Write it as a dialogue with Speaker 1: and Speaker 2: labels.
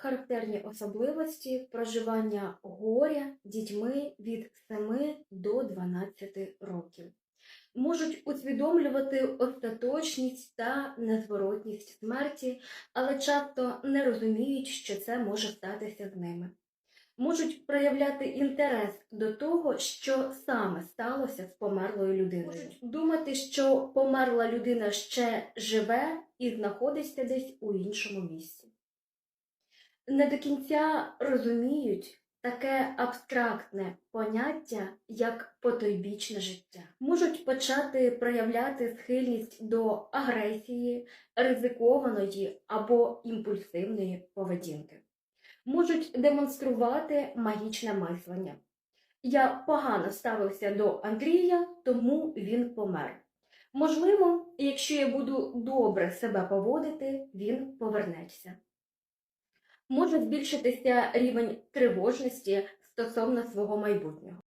Speaker 1: характерні особливості проживання горя дітьми від 7 до 12 років. Можуть усвідомлювати остаточність та незворотність смерті, але часто не розуміють, що це може статися з ними. Можуть проявляти інтерес до того, що саме сталося з померлою людиною. Можуть думати, що померла людина ще живе і знаходиться десь у іншому місці. Не до кінця розуміють таке абстрактне поняття, як потойбічне життя. Можуть почати проявляти схильність до агресії, ризикованої або імпульсивної поведінки. Можуть демонструвати магічне мислення. Я погано ставився до Андрія, тому він помер. Можливо, якщо я буду добре себе поводити, він повернеться. Може збільшитися рівень тривожності стосовно свого майбутнього.